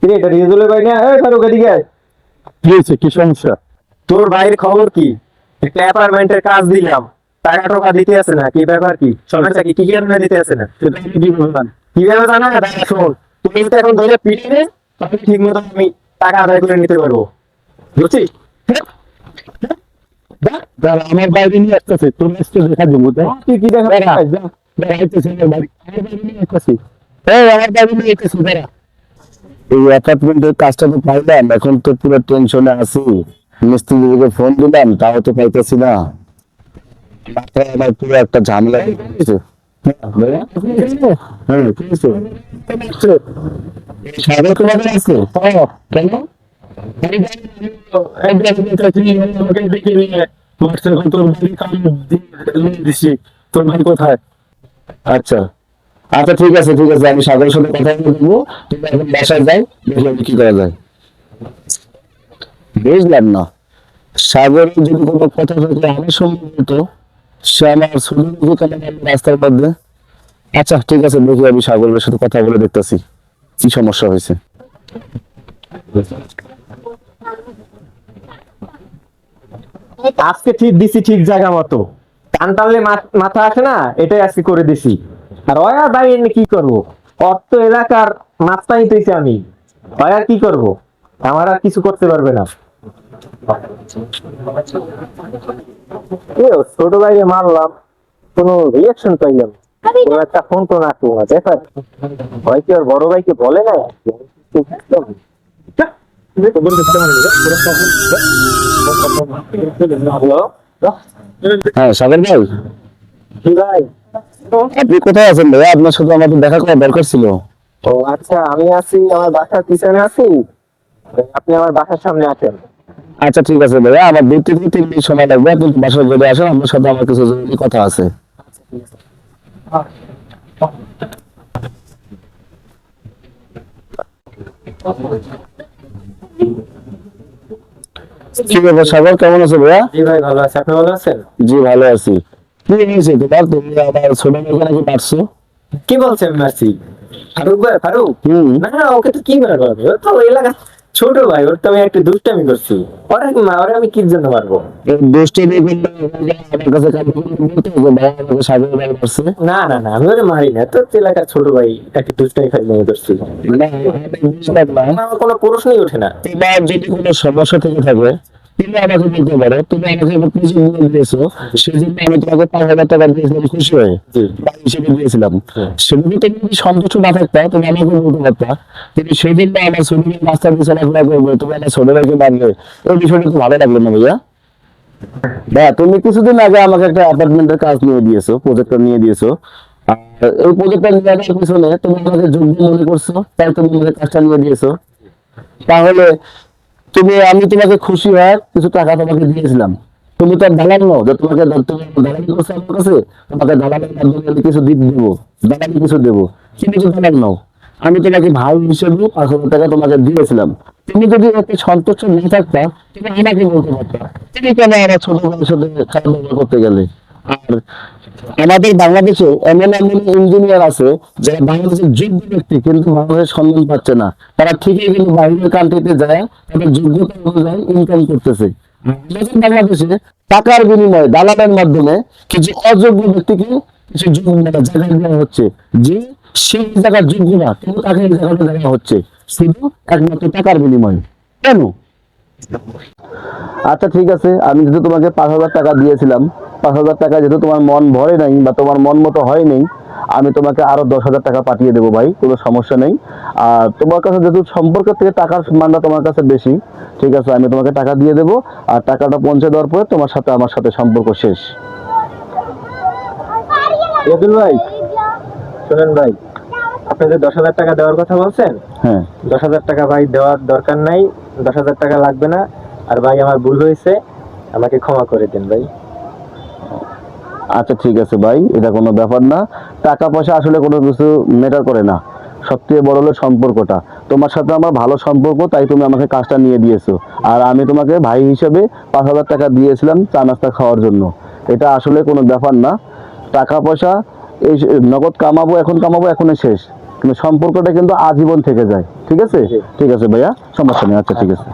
কিরে এটা রিজুলের ভাই না এই ফারুক এদিকে আয়। কি হয়েছে? কি সমস্যা? তোর ভাইয়ের খবর কি? একটা অ্যাপার্টমেন্টের কাজ দিলাম। টাকা টাকা দিতে আছে না? কি ব্যাপার কি? সমস্যা কি কি কারণে দিতে আছে না? কীভাবে জানা। দাদা শোন তুমি যদি এখন ধরে পিটিয়ে তাহলে ঠিক মতো আমি টাকা আদায় করে নিতে পারব। বুঝছিস? আমার বাইরে নিয়ে আসতেছে। তোর মিস্ত্রি দেখা দেবো তাই তুই কি দেখা দাঁড়া আমার বাইরে নিয়ে আসতেছি। আমার বাইরে নিয়ে আসতেছি এই অ্যাপার্টমেন্টের কাজটা তো পাইলাম, এখন তো পুরো টেনশনে আছি। মিস্ত্রিকে ফোন দিলাম, তাও তো পাইতেছি না। মাথায় আমার পুরো একটা ঝামেলা হয়ে আচ্ছা। আচ্ছা ঠিক আছে ঠিক আছে, আমি সাগরের সাথে কথা বলে দেবো তুমি এখন বাসায় যাই দেখি আমি কি করা যায়। বুঝলাম না? সাগরের যদি কোনো কথা থাকলে আমার সঙ্গে বলতো সে আমার কেন রাস্তার মধ্যে। আচ্ছা ঠিক আছে, দেখি আমি সাগরের সাথে কথা বলে দেখতেছি, কি সমস্যা হয়েছে। আজকে ঠিক দিছি ঠিক জায়গা মতো। টান টানলে মাথা আসে না? এটাই আজকে করে দিছি। আর ভাই এনে কি করব? অর্থ এলাকার মাছটা নিতেছি আমি। ওয়া কি করব? আমার আর কিছু করতে পারবে না। এ, ছোট ভাইকে মারলাম। কোনো রিয়াকশন পাইলাম। একটা ফোন তো না তোমার দেখা ভাই কি আর বড় ভাইকে বলে না? হ্যাঁ সাগর ভাই। কি ভাই? আপনি কোথায় আছেন ভাই আপনার সাথে আমাদের দেখা করা দরকার ছিল। ও আচ্ছা আমি আছি আমার বাসার পিছনে আছি। আপনি আমার বাসার সামনে আছেন আচ্ছা ঠিক আছে ভাইয়া। আমার দুই থেকে তিন মিনিট সময় লাগবে। আপনি আসেন আপনার সাথে আমার কিছু জরুরি কথা আছে। কি ব্যাপার? সাগর কেমন আছো ভাইয়া? জি ভাই ভালো আছে। আপনি ভালো আছেন? জি ভালো আছি। কি হয়েছে? তোমার তুমি আমার ছোট মেয়েকে নাকি মারছো? কি বলছেন মাসি ফারুক ভাই ফারুক? না না ওকে তো কি মারবো তো এলাকা ছোট ভাই ওর তো আমি একটু দুষ্টামি করছি। ওরা মা ওরা আমি কি জন্য মারবো? দোষটা দেখবেন আমার কাছে মারছে না না না আমি ওরা মারি না। তো এলাকার ছোট ভাই একটু দুষ্টামি খাই নিয়ে করছি না না আমার কোনো প্রশ্নই ওঠে না। যদি কোনো সমস্যা থেকে থাকে তুমি আমাকে বলতে পারো তুমি আমাকে এবার কিছু মূল্য দিয়েছ সেই জন্য আমি তোমাকে পাঁচ হাজার টাকা দিয়েছিলাম খুশি হয়ে জি। বা হিসেবে দিয়েছিলাম। সেদিকে তুমি যদি সন্তুষ্ট না থাকতা তুমি আমাকে বলতে পারতা কিন্তু সেই দিন না আমার ছোট ভাই রাস্তা দিয়ে চলাফেরা করবে তুমি আমার ছোট ভাইকে মারলে ওই বিষয়টা খুব ভালো লাগল না ভাইয়া? বা তুমি কিছুদিন আগে আমাকে একটা অ্যাপার্টমেন্টের কাজ নিয়ে দিয়েছ প্রজেক্টর নিয়ে দিয়েছ। আর এই প্রজেক্টর নিয়ে আসার পিছনে তুমি আমাকে যোগ্য মনে করছ তাই তুমি আমাকে কাজটা নিয়ে দিয়েছ। তাহলে তুমি আমি তোমাকে খুশি হয়ে কিছু টাকা তোমাকে দিয়েছিলাম। তুমি তো দালাল নও, যে তোমাকে তুমি দালালি করছ আমার কাছে তোমাকে দালালের মাধ্যমে আমি কিছু দিতে দেবো, দালালি কিছু দেবো। তুমি তো দালাল নও। আমি তোমাকে ভাই হিসেবে পাঁচ হাজার টাকা তোমাকে দিয়েছিলাম। তুমি যদি এতে সন্তুষ্ট না থাকতা, তুমি আমাকে বলতে পারতা। তুমি কেন আমার ছোট ভাইয়ের সাথে খারাপ করতে গেলে? আর আমাদের বাংলাদেশে এমন এমন ইঞ্জিনিয়ার আছে যারা বাংলাদেশের যোগ্য ব্যক্তি, কিন্তু বাংলাদেশের সম্মান পাচ্ছে না। তারা ঠিকই কিন্তু বাইরের কান্ট্রিতে যায়, তাদের যোগ্যতা অনুযায়ী ইনকাম করতেছে। বাংলাদেশে টাকার বিনিময়ে, দালালের মাধ্যমে কিছু অযোগ্য ব্যক্তিকে কিছু জায়গা দেওয়া হচ্ছে। যে সেই জায়গার যোগ্য না, কিন্তু তাকে এই জায়গাটা দেওয়া হচ্ছে। শুধু একমাত্র টাকার বিনিময়ে। কেন? আচ্ছা ঠিক আছে। আমি যেহেতু তোমাকে পাঁচ হাজার টাকা দিয়েছিলাম, পাঁচ হাজার টাকা যেহেতু তোমার মন ভরে নাই বা তোমার মন মতো হয় নাই, আমি তোমাকে আরও দশ হাজার টাকা পাঠিয়ে দেবো ভাই, কোনো সমস্যা নেই। আর তোমার কাছে যেহেতু সম্পর্কের থেকে টাকার মানটা তোমার কাছে বেশি, ঠিক আছে, আমি তোমাকে টাকা দিয়ে দেবো, আর টাকাটা পৌঁছে দেওয়ার পরে তোমার সাথে আমার সাথে সম্পর্ক শেষ। ভাই, শুনেন ভাই আপনি যে দশ হাজার টাকা দেওয়ার কথা বলছেন হ্যাঁ। দশ হাজার টাকা ভাই দেওয়ার দরকার নাই দশ হাজার টাকা লাগবে না। আর ভাই আমার ভুল হয়েছে আমাকে ক্ষমা করে দিন ভাই। আচ্ছা ঠিক আছে ভাই এটা কোনো ব্যাপার না। টাকা পয়সা আসলে কোনো কিছু ম্যাটার করে না। সবথেকে বড় হলো সম্পর্কটা। তোমার সাথে আমার ভালো সম্পর্ক তাই তুমি আমাকে কাজটা নিয়ে দিয়েছ। আর আমি তোমাকে ভাই হিসেবে পাঁচ হাজার টাকা দিয়েছিলাম চা নাস্তা খাওয়ার জন্য। এটা আসলে কোনো ব্যাপার না। টাকা পয়সা এই নগদ কামাবো এখন কামাবো এখনই শেষ। কিন্তু সম্পর্কটা কিন্তু আজীবন থেকে যায়। ঠিক আছে? ঠিক আছে ভাইয়া? সমস্যা নেই আচ্ছা ঠিক আছে।